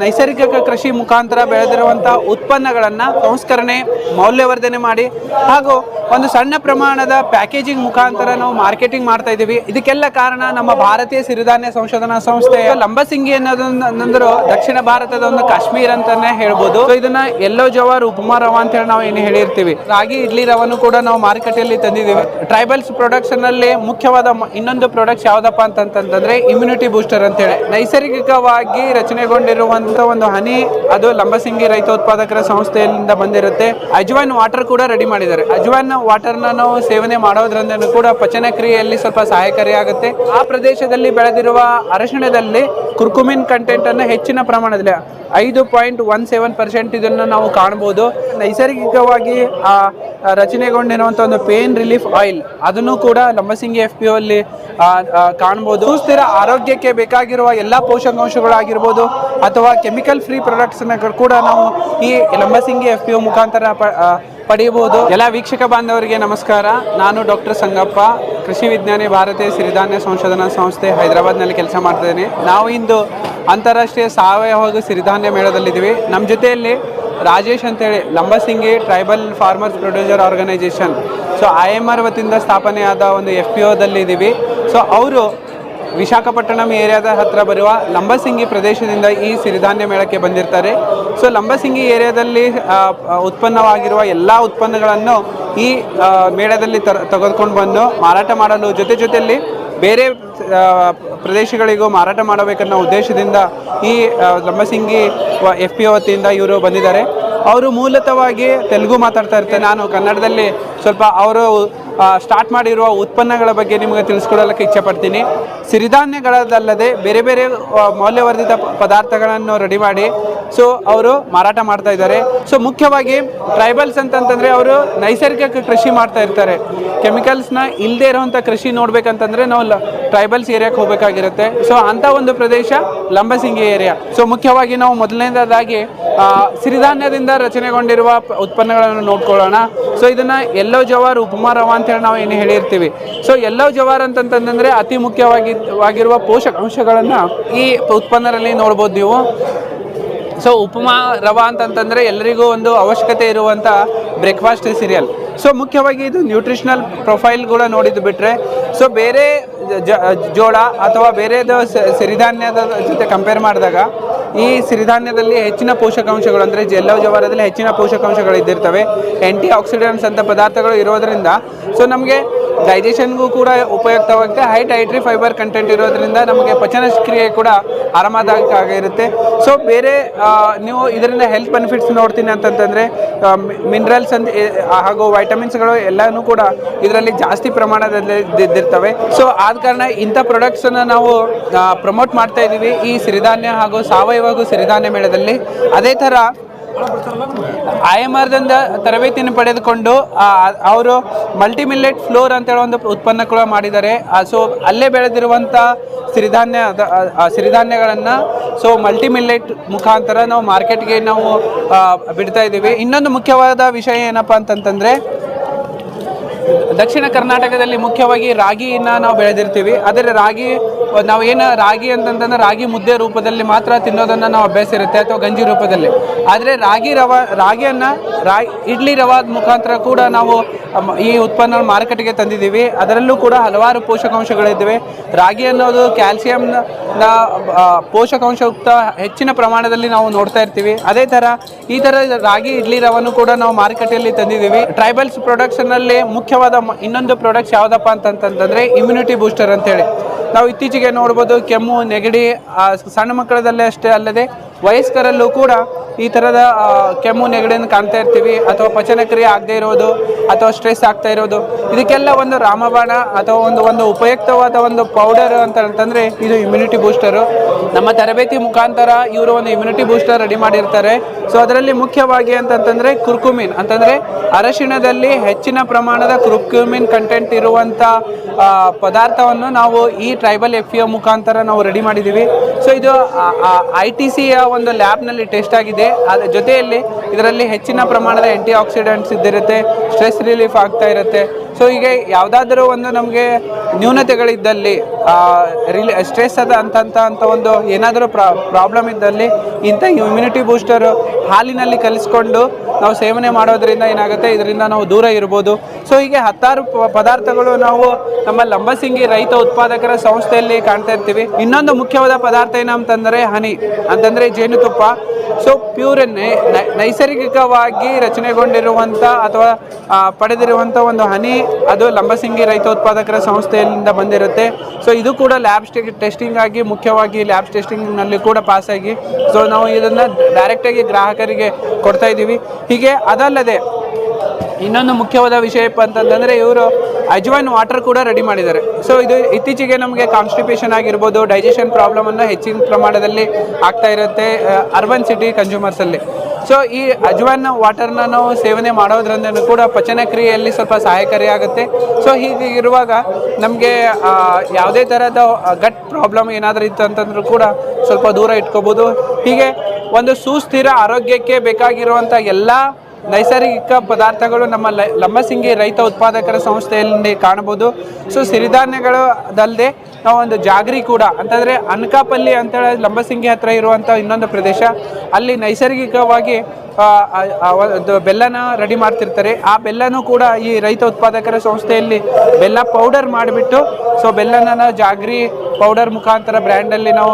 ನೈಸರ್ಗಿಕ ಕೃಷಿ ಮುಖಾಂತರ ಬೆಳೆದಿರುವಂತಹ ಉತ್ಪನ್ನಗಳನ್ನ ಸಂಸ್ಕರಣೆ, ಮೌಲ್ಯವರ್ಧನೆ ಮಾಡಿ ಹಾಗೂ ಒಂದು ಸಣ್ಣ ಪ್ರಮಾಣದ ಪ್ಯಾಕೇಜಿಂಗ್ ಮುಖಾಂತರ ನಾವು ಮಾರ್ಕೆಟಿಂಗ್ ಮಾಡ್ತಾ ಇದ್ದೀವಿ. ಇದಕ್ಕೆಲ್ಲ ಕಾರಣ ನಮ್ಮ ಭಾರತೀಯ ಸಿರಿಧಾನ್ಯ ಸಂಶೋಧನಾ ಸಂಸ್ಥೆ ಲಂಬಸಿಂಗಿ ಅನ್ನೋದೊಂದು ದಕ್ಷಿಣ ಭಾರತದ ಒಂದು ಕಾಶ್ಮೀರ್ ಅಂತಾನೆ ಹೇಳ್ಬೋದು. ಇದನ್ನ ಎಲ್ಲೋ ಜವಾರ್, ಉಪಮಾ ರವ ಅಂತ ಹೇಳಿ ನಾವು ಏನು ಹೇಳಿರ್ತೀವಿ. ರಾಗಿ, ಇಡ್ಲಿ ರವನ್ನು ಕೂಡ ನಾವು ಮಾರುಕಟ್ಟೆಯಲ್ಲಿ ತಂದಿದ್ದೀವಿ. ಟ್ರೈಬಲ್ಸ್ ಪ್ರೊಡಕ್ಷನ್ ಅಲ್ಲಿ ಮುಖ್ಯವಾದ ಇನ್ನೊಂದು ಪ್ರಾಡಕ್ಟ್ಸ್ ಯಾವ್ದಪ್ಪ ಅಂತಂತಂದ್ರೆ ಇಮ್ಯುನಿಟಿ ಬೂಸ್ಟರ್ ಅಂತ ಹೇಳಿ. ನೈಸರ್ಗಿಕವಾಗಿ ರಚನೆಗೊಂಡಿರುವಂತ ಒಂದು ಹನಿ, ಅದು ಲಂಬಸಿಂಗಿ ರೈತ ಉತ್ಪಾದಕರ ಸಂಸ್ಥೆಯಿಂದ ಬಂದಿರುತ್ತೆ. ಅಜ್ವಾನ್ ವಾಟರ್ ಕೂಡ ರೆಡಿ ಮಾಡಿದ್ದಾರೆ. ಅಜ್ವಾನ್ ವಾಟರ್ನ ನಾವು ಸೇವನೆ ಮಾಡೋದ್ರಿಂದ ಕೂಡ ಪಚನ ಕ್ರಿಯೆಯಲ್ಲಿ ಸ್ವಲ್ಪ ಸಹಾಯಕಾರಿಯಾಗುತ್ತೆ ಆ ಪ್ರದೇಶದಲ್ಲಿ ಬೆಳೆದಿರುವ ಅರಶಿಣದಲ್ಲಿ ಕುರ್ಕುಮಿನ್ ಕಂಟೆಂಟ್ ಅನ್ನು ಹೆಚ್ಚಿನ ಪ್ರಮಾಣದಲ್ಲಿ ಐದು ಪಾಯಿಂಟ್ ಒನ್ ಸೆವೆನ್ ಪರ್ಸೆಂಟ್ ಇದನ್ನು ನಾವು ಕಾಣಬಹುದು ನೈಸರ್ಗಿಕವಾಗಿ, ಆ ರಚನೆಗೊಂಡಿರುವಂತಹ ಒಂದು ಪೇನ್ ರಿಲೀಫ್ ಆಯಿಲ್ ಅದನ್ನು ಕೂಡ ಲಂಬಸಿಂಗಿ ಎಫ್ ಪಿ ಅಲ್ಲಿ ಕಾಣಬಹುದು ಸುಸ್ಥಿರ ಆರೋಗ್ಯಕ್ಕೆ ಬೇಕಾಗಿರುವ ಎಲ್ಲ ಪೋಷಕಾಂಶಗಳಾಗಿರ್ಬೋದು, ಅಥವಾ ಕೆಮಿಕಲ್ ಫ್ರೀ ಪ್ರಾಡಕ್ಟ್ಸ್ ಕೂಡ ನಾವು ಈ ಲಂಬಸಿಂಗಿ ಎಫ್ ಪಿ ಮುಖಾಂತರ ಪ- ಆ, ಪಡೆಯಬಹುದು. ಎಲ್ಲ ವೀಕ್ಷಕ ಬಾಂಧವರಿಗೆ ನಮಸ್ಕಾರ. ನಾನು ಡಾಕ್ಟರ್ ಸಂಗಪ್ಪ ಕೃಷಿ ವಿಜ್ಞಾನಿ ಭಾರತೀಯ ಸಿರಿಧಾನ್ಯ ಸಂಶೋಧನಾ ಸಂಸ್ಥೆ ಹೈದರಾಬಾದ್ನಲ್ಲಿ ಕೆಲಸ ಮಾಡ್ತಿದ್ದೀನಿ ನಾವು ಇಂದು ಅಂತಾರಾಷ್ಟ್ರೀಯ ಸಾವಯವ ಹಾಗೂ ಸಿರಿಧಾನ್ಯ ಮೇಳದಲ್ಲಿದ್ದೀವಿ. ನಮ್ಮ ಜೊತೆಯಲ್ಲಿ ರಾಜೇಶ್ ಅಂತೇಳಿ Lambasingi tribal farmers producer organisation so I M R ವತಿಯಿಂದ ಸ್ಥಾಪನೆಯಾದ ಒಂದು ಎಫ್ ಪಿ ಒದಲ್ಲಿದ್ದೀವಿ ಸೊ ಅವರು ವಿಶಾಖಪಟ್ಟಣಂ ಏರಿಯಾದ ಹತ್ರ ಬರುವ ಲಂಬಸಿಂಗಿ ಪ್ರದೇಶದಿಂದ ಈ ಸಿರಿಧಾನ್ಯ ಮೇಳಕ್ಕೆ ಬಂದಿರ್ತಾರೆ. ಸೊ ಲಂಬಸಿಂಗಿ ಏರಿಯಾದಲ್ಲಿ ಉತ್ಪನ್ನವಾಗಿರುವ ಎಲ್ಲ ಉತ್ಪನ್ನಗಳನ್ನು ಈ ಮೇಳದಲ್ಲಿ ತರ ತೆಗೆದುಕೊಂಡು ಬಂದು ಮಾರಾಟ ಮಾಡಲು ಜೊತೆ ಜೊತೆಯಲ್ಲಿ ಬೇರೆ ಪ್ರದೇಶಗಳಿಗೂ ಮಾರಾಟ ಮಾಡಬೇಕನ್ನೋ ಉದ್ದೇಶದಿಂದ ಈ ಲಂಬಸಿಂಗಿ ಎಫ್ ಪಿ ವತಿಯಿಂದ ಇವರು ಬಂದಿದ್ದಾರೆ. ಅವರು ಮೂಲತವಾಗಿ ತೆಲುಗು ಮಾತಾಡ್ತಾ ಇರ್ತಾರೆ. ನಾನು ಕನ್ನಡದಲ್ಲಿ ಸ್ವಲ್ಪ ಅವರು ಸ್ಟಾರ್ಟ್ ಮಾಡಿರುವ ಉತ್ಪನ್ನಗಳ ಬಗ್ಗೆ ನಿಮಗೆ ತಿಳಿಸ್ಕೊಡಲಿಕ್ಕೆ ಇಚ್ಛೆ ಪಡ್ತೀನಿ ಸಿರಿಧಾನ್ಯಗಳಲ್ಲದೆ ಬೇರೆ ಬೇರೆ ಮೌಲ್ಯವರ್ಧಿತ ಪದಾರ್ಥಗಳನ್ನು ರೆಡಿ ಮಾಡಿ. ಸೊ ಅವರು ಮಾರಾಟ ಮಾಡ್ತಾ ಇದ್ದಾರೆ. ಸೊ ಮುಖ್ಯವಾಗಿ ಟ್ರೈಬಲ್ಸ್ ಅಂತಂತಂದರೆ ಅವರು ನೈಸರ್ಗಿಕ ಕೃಷಿ ಮಾಡ್ತಾ ಇರ್ತಾರೆ. ಕೆಮಿಕಲ್ಸ್ನ ಇಲ್ಲದೆ ಇರುವಂಥ ಕೃಷಿ ನೋಡ್ಬೇಕಂತಂದರೆ ನಾವು ಟ್ರೈಬಲ್ಸ್ ಏರಿಯಾಕ್ಕೆ ಹೋಗಬೇಕಾಗಿರುತ್ತೆ. ಸೊ ಅಂಥ ಒಂದು ಪ್ರದೇಶ ಲಂಬಸಿಂಗಿ ಏರಿಯಾ. ಸೊ ಮುಖ್ಯವಾಗಿ ನಾವು ಮೊದಲನೇದಾಗಿ ಸಿರಿಧಾನ್ಯದಿಂದ ರಚನೆಗೊಂಡಿರುವ ಉತ್ಪನ್ನಗಳನ್ನು ನೋಡ್ಕೊಳ್ಳೋಣ. ಸೊ ಇದನ್ನು ಎಲ್ಲೋ ಜವಾರ್, ಉಪಮಾ ರವ ಅಂತ ಹೇಳಿ ನಾವು ಏನು ಹೇಳಿರ್ತೀವಿ. ಸೊ ಎಲ್ಲೋ ಜವಾರ್ ಅಂತಂತಂದ್ರೆ ಅತಿ ಮುಖ್ಯವಾಗಿ ಪೋಷಕಾಂಶಗಳನ್ನ ಈ ಉತ್ಪನ್ನದಲ್ಲಿ ನೋಡ್ಬೋದು ನೀವು. ಸೊ ಉಪಮಾ, ರವಾ ಅಂತಂತಂದರೆ ಎಲ್ಲರಿಗೂ ಒಂದು ಅವಶ್ಯಕತೆ ಇರುವಂಥ ಬ್ರೇಕ್ಫಾಸ್ಟ್ ಸೀರಿಯಲ್ ಸೊ ಮುಖ್ಯವಾಗಿ ಇದು ನ್ಯೂಟ್ರಿಷನಲ್ ಪ್ರೊಫೈಲ್ ಕೂಡ ನೋಡಿದ್ದು ಬಿಟ್ಟರೆ ಸೊ ಬೇರೆ ಜೋಳ ಅಥವಾ ಬೇರೆದು ಸಿರಿಧಾನ್ಯದ ಜೊತೆ ಕಂಪೇರ್ ಮಾಡಿದಾಗ, ಈ ಸಿರಿಧಾನ್ಯದಲ್ಲಿ ಹೆಚ್ಚಿನ ಪೋಷಕಾಂಶಗಳು, ಅಂದರೆ ಜೆಲ್ಲೋ ಜವಾರದಲ್ಲಿ ಹೆಚ್ಚಿನ ಪೋಷಕಾಂಶಗಳು ಇದ್ದಿರ್ತವೆ. ಆ್ಯಂಟಿ ಆಕ್ಸಿಡೆಂಟ್ಸ್ ಅಂತ ಪದಾರ್ಥಗಳು ಇರೋದರಿಂದ ಸೊ ನಮಗೆ ಡೈಜೆಷನ್ಗೂ ಕೂಡ ಉಪಯುಕ್ತವಾಗುತ್ತೆ. ಹೈ ಡೈಟ್ರಿ ಫೈಬರ್ ಕಂಟೆಂಟ್ ಇರೋದ್ರಿಂದ ನಮಗೆ ಪಚನ ಕ್ರಿಯೆ ಕೂಡ ಆರಾಮದಾಯಕ ಸೊ ಬೇರೆ ನೀವು ಇದರಿಂದ ಹೆಲ್ತ್ ಬೆನಿಫಿಟ್ಸ್ ನೋಡ್ತೀನಿ ಅಂತಂತಂದರೆ ಮಿನರಲ್ಸ್ ಅಂತ ಹಾಗೂ ವೈಟಮಿನ್ಸ್ಗಳು ಎಲ್ಲನೂ ಕೂಡ ಇದರಲ್ಲಿ ಜಾಸ್ತಿ ಪ್ರಮಾಣದಲ್ಲಿ ಇದ್ದಿರ್ತವೆ. ಸೊ ಆದ ಕಾರಣ ಇಂಥ ಪ್ರಾಡಕ್ಟ್ಸನ್ನು ನಾವು ಪ್ರಮೋಟ್ ಮಾಡ್ತಾ ಇದ್ದೀವಿ. ಈ ಸಿರಿಧಾನ್ಯ ಹಾಗೂ ಸಾವಯವ ಹಾಗೂ ಸಿರಿಧಾನ್ಯ ಮೇಳದಲ್ಲಿ ಅದೇ ಥರ ಐ ಎಂ ಆರ್ದಿಂದ ತರಬೇತಿಯನ್ನು ಪಡೆದುಕೊಂಡು ಅವರು ಮಲ್ಟಿಮಿಲ್ಲೆಟ್ ಫ್ಲೋರ್ ಅಂತ ಹೇಳೋ ಒಂದು ಉತ್ಪನ್ನ ಕೂಡ ಮಾಡಿದ್ದಾರೆ. ಸೊ ಅಲ್ಲೇ ಬೆಳೆದಿರುವಂಥ ಸಿರಿಧಾನ್ಯ ಸಿರಿಧಾನ್ಯಗಳನ್ನು ಸೊ ಮಲ್ಟಿಮಿಲ್ಲೆಟ್ ಮುಖಾಂತರ ನಾವು ಮಾರ್ಕೆಟ್ಗೆ ನಾವು ಬಿಡ್ತಾ ಇದ್ದೀವಿ. ಇನ್ನೊಂದು ಮುಖ್ಯವಾದ ವಿಷಯ ಏನಪ್ಪ ಅಂತಂತಂದರೆ ದಕ್ಷಿಣ ಕರ್ನಾಟಕದಲ್ಲಿ ಮುಖ್ಯವಾಗಿ ರಾಗಿಯನ್ನು ನಾವು ಬೆಳೆದಿರ್ತೀವಿ. ಆದರೆ ರಾಗಿ ನಾವು ಏನು ರಾಗಿ ಅಂತಂತಂದ್ರೆ ರಾಗಿ ಮುದ್ದೆ ರೂಪದಲ್ಲಿ ಮಾತ್ರ ತಿನ್ನೋದನ್ನು ನಾವು ಅಭ್ಯಾಸ ಇರುತ್ತೆ ಅಥವಾ ಗಂಜಿ ರೂಪದಲ್ಲಿ. ಆದರೆ ರಾಗಿ ರವ, ರಾಗಿಯನ್ನು ರಾ, ಇಡ್ಲಿ ರವಾದ ಮುಖಾಂತರ ಕೂಡ ನಾವು ಈ ಉತ್ಪನ್ನ ಮಾರುಕಟ್ಟೆಗೆ ತಂದಿದ್ದೀವಿ. ಅದರಲ್ಲೂ ಕೂಡ ಹಲವಾರು ಪೋಷಕಾಂಶಗಳಿದ್ದಾವೆ. ರಾಗಿ ಅನ್ನೋದು ಕ್ಯಾಲ್ಸಿಯಂನ ಪೋಷಕಾಂಶಯುಕ್ತ ಹೆಚ್ಚಿನ ಪ್ರಮಾಣದಲ್ಲಿ ನಾವು ನೋಡ್ತಾ ಇರ್ತೀವಿ. ಅದೇ ಥರ ಈ ಥರ ರಾಗಿ, ಇಡ್ಲಿ ರವನ್ನು ಕೂಡ ನಾವು ಮಾರುಕಟ್ಟೆಯಲ್ಲಿ ತಂದಿದ್ದೀವಿ. ಟ್ರೈಬಲ್ಸ್ ಪ್ರೊಡಕ್ಷನಲ್ಲಿ ಮುಖ್ಯವಾದ ಇನ್ನೊಂದು ಪ್ರಾಡಕ್ಟ್ಸ್ ಯಾವುದಪ್ಪ ಅಂತಂತಂದರೆ ಇಮ್ಯುನಿಟಿ ಬೂಸ್ಟರ್ ಅಂತೇಳಿ. ನಾವು ಇತ್ತೀಚೆಗೆ ನೋಡ್ಬೋದು ಕೆಮ್ಮು ನೆಗಡಿ ಸಣ್ಣ ಮಕ್ಕಳದಲ್ಲೇ ಅಷ್ಟೇ ಅಲ್ಲದೆ ವಯಸ್ಕರಲ್ಲೂ ಕೂಡ ಈ ಥರದ ಕೆಮ್ಮು ನೆಗಡಿಯನ್ನು ಕಾಣ್ತಾ ಇರ್ತೀವಿ, ಅಥವಾ ಪಚನ ಕ್ರಿಯೆ ಆಗದೆ ಇರೋದು, ಅಥವಾ ಸ್ಟ್ರೆಸ್ ಆಗ್ತಾ ಇರೋದು, ಇದಕ್ಕೆಲ್ಲ ಒಂದು ರಾಮಬಾಣ ಅಥವಾ ಒಂದು ಒಂದು ಉಪಯುಕ್ತವಾದ ಒಂದು ಪೌಡರ್ ಅಂತ ಅಂತಂದರೆ ಇದು ಇಮ್ಯುನಿಟಿ ಬೂಸ್ಟರು ನಮ್ಮ ತರಬೇತಿ ಮುಖಾಂತರ ಇವರು ಒಂದು ಇಮ್ಯುನಿಟಿ ಬೂಸ್ಟರ್ ರೆಡಿ ಮಾಡಿರ್ತಾರೆ. ಸೊ ಅದರಲ್ಲಿ ಮುಖ್ಯವಾಗಿ ಅಂತಂತಂದರೆ ಕುರ್ಕುಮಿನ್ ಅಂತಂದರೆ ಅರಶಿಣದಲ್ಲಿ ಹೆಚ್ಚಿನ ಪ್ರಮಾಣದ ಕುರ್ಕ್ಯುಮಿನ್ ಕಂಟೆಂಟ್ ಇರುವಂಥ ಪದಾರ್ಥವನ್ನು ನಾವು ಈ ಟ್ರೈಬಲ್ ಎಫ್ ಮುಖಾಂತರ ನಾವು ರೆಡಿ ಮಾಡಿದ್ದೀವಿ ಸೊ ಇದು ಐ ಟಿ ಸಿಯ ಒಂದು ಲ್ಯಾಬ್ನಲ್ಲಿ ಟೆಸ್ಟ್ ಆಗಿದೆ. ಇದೆ. ಅದರ ಜೊತೆಯಲ್ಲಿ ಇದರಲ್ಲಿ ಹೆಚ್ಚಿನ ಪ್ರಮಾಣದ ಆಂಟಿ ಆಕ್ಸಿಡೆಂಟ್ಸ್ ಇದ್ದಿರುತ್ತೆ ಸ್ಟ್ರೆಸ್ ರಿಲೀಫ್ ಆಗ್ತಾ ಇರುತ್ತೆ. ಸೊ ಹೀಗೆ ಯಾವುದಾದ್ರೂ ಒಂದು ನಮಗೆ ನ್ಯೂನತೆಗಳಿದ್ದಲ್ಲಿ ರಿಲಿ, ಸ್ಟ್ರೆಸ್ ಅದ ಅಂತಂತ, ಅಂತ ಒಂದು ಏನಾದರೂ ಪ್ರಾಬ್ಲಮ್ ಇದ್ದಲ್ಲಿ ಇಂಥ ಇಮ್ಯುನಿಟಿ ಬೂಸ್ಟರು ಹಾಲಿನಲ್ಲಿ ಕಲಿಸ್ಕೊಂಡು ನಾವು ಸೇವನೆ ಮಾಡೋದ್ರಿಂದ ಏನಾಗುತ್ತೆ? ಇದರಿಂದ ನಾವು ದೂರ ಇರ್ಬೋದು. ಸೊ ಹೀಗೆ ಹತ್ತಾರು ಪದಾರ್ಥಗಳು ನಾವು ನಮ್ಮ ಲಂಬಸಿಂಗಿ ರೈತ ಉತ್ಪಾದಕರ ಸಂಸ್ಥೆಯಲ್ಲಿ ಕಾಣ್ತಾ ಇರ್ತೀವಿ. ಇನ್ನೊಂದು ಮುಖ್ಯವಾದ ಪದಾರ್ಥ ಏನಂತಂದರೆ ಹನಿ, ಅಂತಂದರೆ ಜೇನುತುಪ್ಪ. ಸೊ ಪ್ಯೂರ್ ನೈಸರ್ಗಿಕವಾಗಿ ರಚನೆಗೊಂಡಿರುವಂಥ ಅಥವಾ ಪಡೆದಿರುವಂಥ ಒಂದು ಹನಿ ಅದು ಲಂಬಸಿಂಗಿ ರೈತ ಉತ್ಪಾದಕರ ಸಂಸ್ಥೆಯಿಂದ ಬಂದಿರುತ್ತೆ. ಸೊ ಇದು ಕೂಡ ಲ್ಯಾಬ್ ಟೆಸ್ಟಿಂಗ್ ಆಗಿ ಮುಖ್ಯವಾಗಿ ಲ್ಯಾಬ್ ಟೆಸ್ಟಿಂಗ್ನಲ್ಲಿ ಕೂಡ ಪಾಸ್ ಆಗಿ. ಸೊ ನಾವು ಇದನ್ನು ಡೈರೆಕ್ಟಾಗಿ ಗ್ರಾಹಕರಿಗೆ ಕೊಡ್ತಾ ಇದ್ದೀವಿ. ಹೀಗೆ ಅದಲ್ಲದೆ ಇನ್ನೊಂದು ಮುಖ್ಯವಾದ ವಿಷಯ ಏನಪ್ಪ ಅಂತಂದರೆ ಇವರು ಅಜ್ವಾನ್ ವಾಟರ್ ಕೂಡ ರೆಡಿ ಮಾಡಿದ್ದಾರೆ. ಸೊ ಇದು ಇತ್ತೀಚೆಗೆ ನಮಗೆ ಕಾನ್ಸ್ಟಿಪೇಷನ್ ಆಗಿರ್ಬೋದು ಡೈಜೆಷನ್ ಪ್ರಾಬ್ಲಮನ್ನು ಹೆಚ್ಚಿನ ಪ್ರಮಾಣದಲ್ಲಿ ಆಗ್ತಾ ಇರುತ್ತೆ ಅರ್ಬನ್ ಸಿಟಿ ಕನ್ಸ್ಯೂಮರ್ಸಲ್ಲಿ ಸೊ ಈ ಅಜ್ವಾನ್ ವಾಟರ್ನ ನಾವು ಸೇವನೆ ಮಾಡೋದ್ರಿಂದ ಕೂಡ ಪಚನ ಕ್ರಿಯೆಯಲ್ಲಿ ಸ್ವಲ್ಪ ಸಹಾಯಕಾರಿಯಾಗುತ್ತೆ. ಸೊ ಹೀಗೆ ಇರುವಾಗ ನಮಗೆ ಯಾವುದೇ ಥರದ ಗಟ್ ಪ್ರಾಬ್ಲಮ್ ಏನಾದರೂ ಇತ್ತು ಅಂತಂದ್ರೂ ಕೂಡ ಸ್ವಲ್ಪ ದೂರ ಇಟ್ಕೋಬೋದು. ಹೀಗೆ ಒಂದು ಸುಸ್ಥಿರ ಆರೋಗ್ಯಕ್ಕೆ ಬೇಕಾಗಿರುವಂಥ ಎಲ್ಲ ನೈಸರ್ಗಿಕ ಪದಾರ್ಥಗಳು ನಮ್ಮ ಲಮ್ಮಸಿಂಗಿ ರೈತ ಉತ್ಪಾದಕರ ಸಂಸ್ಥೆಯಲ್ಲಿ ಕಾಣಬಹುದು. ಸೊ ಸಿರಿಧಾನ್ಯಗಳದಲ್ಲದೆ ನಾವು ಒಂದು ಜಾಗರಿ ಕೂಡ, ಅಂತಂದರೆ ಅನ್ಕಾಪಲ್ಲಿ ಅಂತೇಳಿ ಲಂಬಸಿಂಗಿ ಹತ್ರ ಇರುವಂಥ ಇನ್ನೊಂದು ಪ್ರದೇಶ, ಅಲ್ಲಿ ನೈಸರ್ಗಿಕವಾಗಿ ಬೆಲ್ಲನ ರೆಡಿ ಮಾಡ್ತಿರ್ತಾರೆ. ಆ ಬೆಲ್ಲನೂ ಕೂಡ ಈ ರೈತ ಉತ್ಪಾದಕರ ಸಂಸ್ಥೆಯಲ್ಲಿ ಬೆಲ್ಲ ಪೌಡರ್ ಮಾಡಿಬಿಟ್ಟು, ಸೊ ಬೆಲ್ಲನ ಜಾಗ್ರಿ ಪೌಡರ್ ಮುಖಾಂತರ ಬ್ರ್ಯಾಂಡಲ್ಲಿ ನಾವು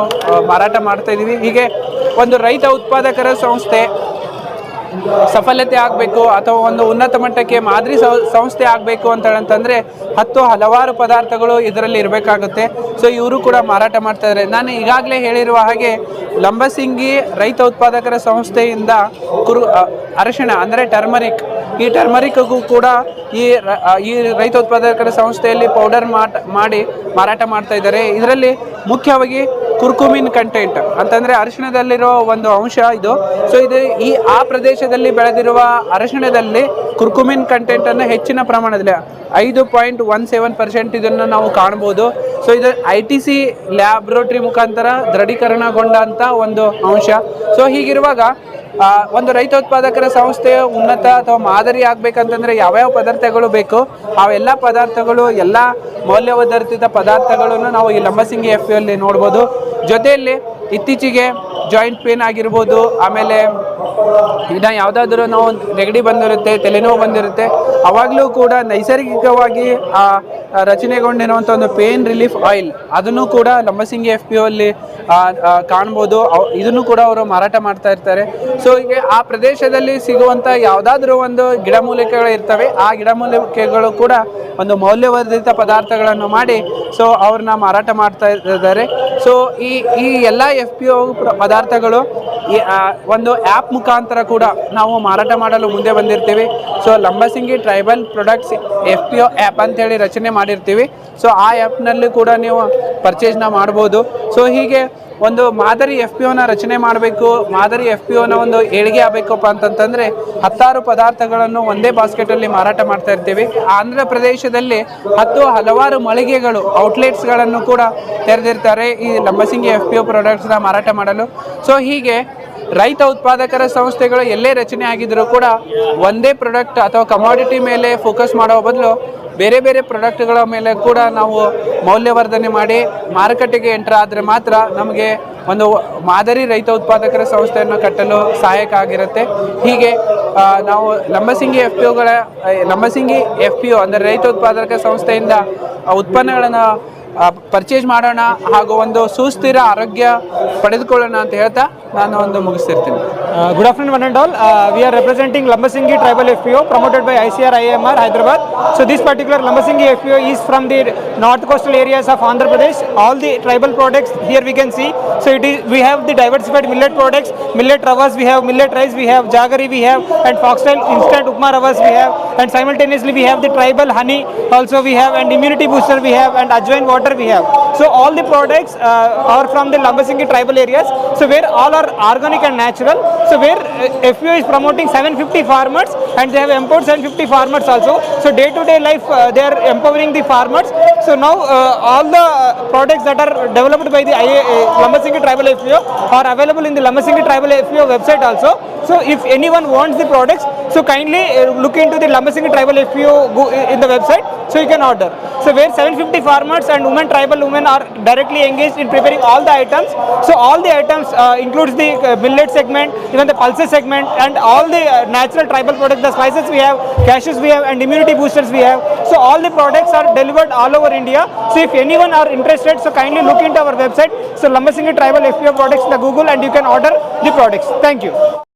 ಮಾರಾಟ ಮಾಡ್ತಾ ಇದ್ದೀವಿ. ಹೀಗೆ ಒಂದು ರೈತ ಉತ್ಪಾದಕರ ಸಂಸ್ಥೆ ಸಫಲತೆ ಆಗಬೇಕು ಅಥವಾ ಒಂದು ಉನ್ನತ ಮಟ್ಟಕ್ಕೆ ಮಾದರಿ ಸಂಸ್ಥೆ ಆಗಬೇಕು ಅಂತ ಅಂತಂದರೆ ಹತ್ತು ಹಲವಾರು ಪದಾರ್ಥಗಳು ಇದರಲ್ಲಿ ಇರಬೇಕಾಗುತ್ತೆ. ಸೊ ಇವರು ಕೂಡ ಮಾರಾಟ ಮಾಡ್ತಾಯಿದ್ದಾರೆ ನಾನು ಈಗಾಗಲೇ ಹೇಳಿರುವ ಹಾಗೆ ಲಂಬಸಿಂಗಿ ರೈತ ಉತ್ಪಾದಕರ ಸಂಸ್ಥೆಯಿಂದ ಕುರು ಅರಿಶಿಣ, ಅಂದರೆ ಟರ್ಮರಿಕ್. ಈ ಟರ್ಮರಿಕ್ಗೂ ಕೂಡ ಈ ಈ ರೈತ ಉತ್ಪಾದಕರ ಸಂಸ್ಥೆಯಲ್ಲಿ ಪೌಡರ್ ಮಾಡಿ ಮಾರಾಟ ಮಾಡ್ತಾ ಇದ್ದಾರೆ ಇದರಲ್ಲಿ ಮುಖ್ಯವಾಗಿ ಕುರ್ಕುಮಿನ್ ಕಂಟೆಂಟ್ ಅಂತಂದರೆ ಅರಿಶಿಣದಲ್ಲಿರೋ ಒಂದು ಅಂಶ ಇದು. ಸೊ ಇದು ಈ, ಆ ಪ್ರದೇಶದಲ್ಲಿ ಬೆಳೆದಿರುವ ಅರಿಶಿಣದಲ್ಲಿ ಕುರ್ಕುಮಿನ್ ಕಂಟೆಂಟನ್ನು ಹೆಚ್ಚಿನ ಪ್ರಮಾಣದಲ್ಲಿ ಐದು ಪಾಯಿಂಟ್ ಒನ್ ಸೆವೆನ್ ಪರ್ಸೆಂಟ್ ಇದನ್ನು ನಾವು ಕಾಣ್ಬೋದು. ಸೊ ಇದು ಐ ಟಿ ಸಿ ಲ್ಯಾಬ್ರೋಟ್ರಿ ಮುಖಾಂತರ ದೃಢೀಕರಣಗೊಂಡಂಥ ಒಂದು ಅಂಶ. ಸೊ ಹೀಗಿರುವಾಗ ಒಂದು ರೈತ ಉತ್ಪಾದಕರ ಸಂಸ್ಥೆಯ ಉನ್ನತ ಅಥವಾ ಮಾದರಿ ಆಗ್ಬೇಕಂತಂದ್ರೆ ಯಾವ್ಯಾವ ಪದಾರ್ಥಗಳು ಬೇಕು, ಅವೆಲ್ಲ ಪದಾರ್ಥಗಳು, ಎಲ್ಲ ಮೌಲ್ಯವರ್ಧಿತ ಪದಾರ್ಥಗಳನ್ನು ನಾವು ಈ ಲಂಬಸಿಂಗಿ ಎಫ್ ಅಲ್ಲಿ ನೋಡ್ಬೋದು. ಜೊತೆಯಲ್ಲಿ ಇತ್ತೀಚೆಗೆ ಜಾಯಿಂಟ್ ಪೇನ್ ಆಗಿರ್ಬೋದು ಆಮೇಲೆ ಇನ್ನು ಯಾವುದಾದ್ರೂ ನಾವು ನೆಗಡಿ ಬಂದಿರುತ್ತೆ ತಲೆನೋವು ಬಂದಿರುತ್ತೆ ಅವಾಗಲೂ ಕೂಡ ನೈಸರ್ಗಿಕವಾಗಿ ಆ ರಚನೆಗೊಂಡಿರುವಂಥ ಒಂದು ಪೇನ್ ರಿಲೀಫ್ ಆಯಿಲ್ ಅದನ್ನು ಕೂಡ ಲಂಬಸಿಂಗಿ ಎಫ್ ಪಿ ಅಲ್ಲಿ ಆ, ಆ, ಕಾಣ್ಬೋದು. ಇದನ್ನು ಕೂಡ ಅವರು ಮಾರಾಟ ಮಾಡ್ತಾ ಇರ್ತಾರೆ. ಸೊ ಹೀಗೆ ಆ ಪ್ರದೇಶದಲ್ಲಿ ಸಿಗುವಂಥ ಯಾವುದಾದ್ರೂ ಒಂದು ಗಿಡಮೂಲಿಕೆಗಳು ಇರ್ತವೆ. ಆ ಗಿಡಮೂಲಿಕೆಗಳು ಕೂಡ ಒಂದು ಮೌಲ್ಯವರ್ಧಿತ ಪದಾರ್ಥಗಳನ್ನು ಮಾಡಿ ಸೊ ಅವ್ರನ್ನ ಮಾರಾಟ ಮಾಡ್ತಾ ಇದ್ದಾರೆ. ಸೊ ಈ ಈ ಎಲ್ಲ ಎಫ್ ಪಿ ಒ ಪದಾರ್ಥಗಳು ಒಂದು ಆ್ಯಪ್ ಮುಖಾಂತರ ಕೂಡ ನಾವು ಮಾರಾಟ ಮಾಡಲು ಮುಂದೆ ಬಂದಿರ್ತೀವಿ. So Lambasingi tribal products F P O app ಅಂತೇಳಿ ರಚನೆ ಮಾಡಿರ್ತೀವಿ. ಸೊ ಆ ಆ್ಯಪ್ನಲ್ಲಿ ಕೂಡ ನೀವು ಪರ್ಚೇಸ್ನ ಮಾಡ್ಬೋದು. ಸೊ ಹೀಗೆ ಒಂದು ಮಾದರಿ ಎಫ್ ಪಿ ಒನ ರಚನೆ ಮಾಡಬೇಕು, ಮಾದರಿ ಎಫ್ ಪಿ ಓನ ಒಂದು ಏಳಿಗೆ ಆಗಬೇಕಪ್ಪ ಅಂತಂತಂದರೆ ಹತ್ತಾರು ಪದಾರ್ಥಗಳನ್ನು ಒಂದೇ ಬಾಸ್ಕೆಟಲ್ಲಿ ಮಾರಾಟ ಮಾಡ್ತಾ ಇರ್ತೀವಿ. ಆಂಧ್ರ ಪ್ರದೇಶದಲ್ಲಿ ಹತ್ತು ಹಲವಾರು ಮಳಿಗೆಗಳು ಔಟ್ಲೆಟ್ಸ್ಗಳನ್ನು ಕೂಡ ತೆರೆದಿರ್ತಾರೆ ಈ ಲಂಬಸಿಂಗಿ ಎಫ್ ಪಿ ಒ ಪ್ರಾಡಕ್ಟ್ಸ್ನ ಮಾರಾಟ ಮಾಡಲು. ಸೊ ಹೀಗೆ ರೈತ ಉತ್ಪಾದಕರ ಸಂಸ್ಥೆಗಳು ಎಲ್ಲೇ ರಚನೆ ಆಗಿದ್ದರೂ ಕೂಡ ಒಂದೇ ಪ್ರಾಡಕ್ಟ್ ಅಥವಾ ಕಮಾಡಿಟಿ ಮೇಲೆ ಫೋಕಸ್ ಮಾಡೋ ಬದಲು ಬೇರೆ ಬೇರೆ ಪ್ರಾಡಕ್ಟ್ಗಳ ಮೇಲೆ ಕೂಡ ನಾವು ಮೌಲ್ಯವರ್ಧನೆ ಮಾಡಿ ಮಾರುಕಟ್ಟೆಗೆ ಎಂಟರ್ ಆದರೆ ಮಾತ್ರ ನಮಗೆ ಒಂದು ಮಾದರಿ ರೈತ ಉತ್ಪಾದಕರ ಸಂಸ್ಥೆಯನ್ನು ಕಟ್ಟಲು ಸಹಾಯಕ ಆಗಿರುತ್ತೆ. ಹೀಗೆ ನಾವು ಲಂಬಸಿಂಗಿ ಎಫ್ ಪಿ ಒಗಳ ಲಂಬಸಿಂಗಿ ಎಫ್ ಪಿ ಒ ಅಂದರೆ ರೈತ ಉತ್ಪಾದಕ ಸಂಸ್ಥೆಯಿಂದ ಉತ್ಪನ್ನಗಳನ್ನು ಪರ್ಚೇಸ್ ಮಾಡೋಣ ಹಾಗೂ ಒಂದು ಸುಸ್ಥಿರ ಆರೋಗ್ಯ ಪಡೆದುಕೊಳ್ಳೋಣ ಅಂತ ಹೇಳ್ತಾ ನಾನು ಒಂದು ಮುಗಿಸ್ತಿರ್ತೀನಿ all we are representing Lambasingi all. F we are representing Lambasingi Tribal FPO promoted by R IMR Hyderabad. So this particular Lambasingi FPO is from the north coastal areas of Andhra Pradesh. All the tribal products here we can see. So it is we have the diversified millet products, millet ravas, we have millet rice, we have jaggery, we have and foxtail instant upma ravas we have, and simultaneously we have the tribal honey also we have, and immunity booster we have, and ajwain water we have. So all the products uh, are from the Lambasingi tribal areas. So where all are organic and natural. So where uh, FPO is promoting 750 farmers and they have empowered 750 farmers also. So day to day life uh, they are empowering the farmers. So now uh, all the products that are developed by the uh, Tribal FPO are available in the Lambasingi Tribal FPO website also. So if anyone wants the products, so kindly uh, look into the Lambasingi Tribal FPO uh, in the website so you can order. So where 750 farmers and women tribal women are directly engaged in preparing all the items. So all the items uh, includes the millet segment, even the pulses segment and all the uh, natural tribal products, the spices we have, cashews we have and immunity boosters we have. So all the products are delivered all over India. So if anyone are interested, so kindly look into our website. So Lambasingi Tribal FPO products in the Google and you can order the products. Thank you.